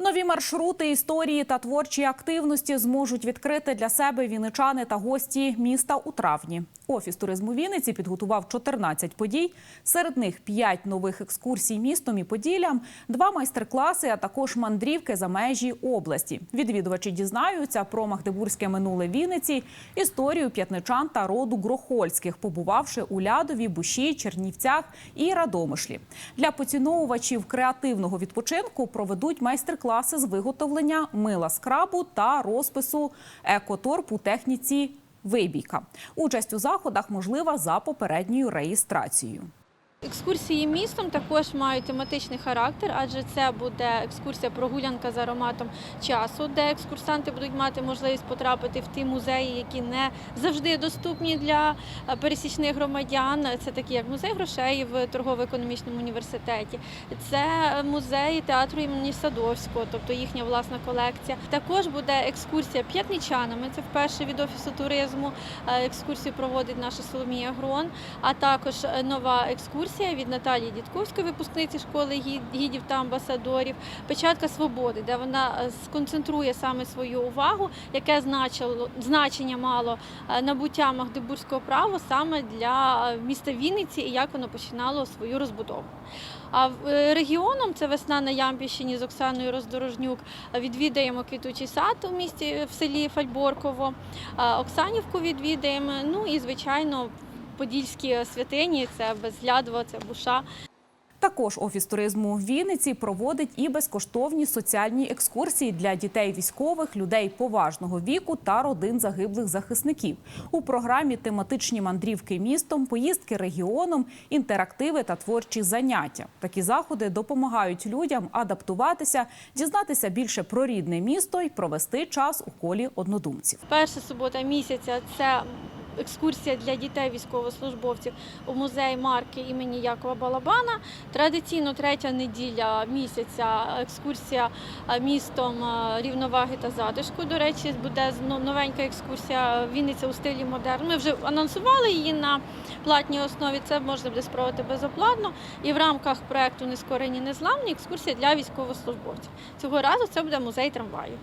Нові маршрути, історії та творчі активності зможуть відкрити для себе вінничани та гості міста у травні. Офіс туризму Вінниці підготував 14 подій. Серед них 5 нових екскурсій містом і Поділлям, два майстер-класи, а також мандрівки за межі області. Відвідувачі дізнаються про магдебурзьке минуле Вінниці, історію п'ятничан та роду Грохольських, побувавши у Лядові, Буші, Чернівцях і Радомишлі. Для поціновувачів креативного відпочинку проведуть майстер-класи з виготовлення мила скрабу та розпису екоторп у техніці вибійка. Участь у заходах можлива за попередньою реєстрацією. Екскурсії містом також мають тематичний характер, адже це буде екскурсія прогулянка з ароматом часу, де екскурсанти будуть мати можливість потрапити в ті музеї, які не завжди доступні для е, пересічних громадян. Це такі як музей грошей в торгово-економічному університеті, це музей театру імені Садовського, тобто їхня власна колекція. Також буде екскурсія п'ятничанами. Це вперше від офісу туризму. Е, Екскурсію проводить наша Соломія Грон, а також е, нова екскурсія від Наталії Дідковської, випускниці школи гідів та амбасадорів. Печатка свободи, де вона е, сконцентрує саме свою увагу, яке значило значення мало е, набуття магдебурзького права саме для е, міста Вінниці і як воно починало свою розбудову. А регіоном це весна на Ямпільщині з Оксаною Роздорожнюк. Відвідаємо квітучий сад у місті в селі Фальборково. Оксанівку відвідаємо. Ну і звичайно. Подільські святині це Безглядово, це Буша. Також офіс туризму в Вінниці проводить і безкоштовні соціальні екскурсії для дітей військових, людей поважного віку та родин загиблих захисників. У програмі тематичні мандрівки містом, поїздки регіоном, інтерактиви та творчі заняття. Такі заходи допомагають людям адаптуватися, дізнатися більше про рідне місто і провести час у колі однодумців. Перша субота місяця це екскурсія для дітей військовослужбовців у музей марки імені Якова Балабана. Традиційно третя неділя місяця екскурсія містом рівноваги та затишку. До речі, буде новенька екскурсія Вінниця у стилі модерн. Ми вже анонсували її на платній основі. Це можна буде спробувати безоплатно. І в рамках проекту Нескорені незламні екскурсія для військовослужбовців. Цього разу це буде музей трамваю.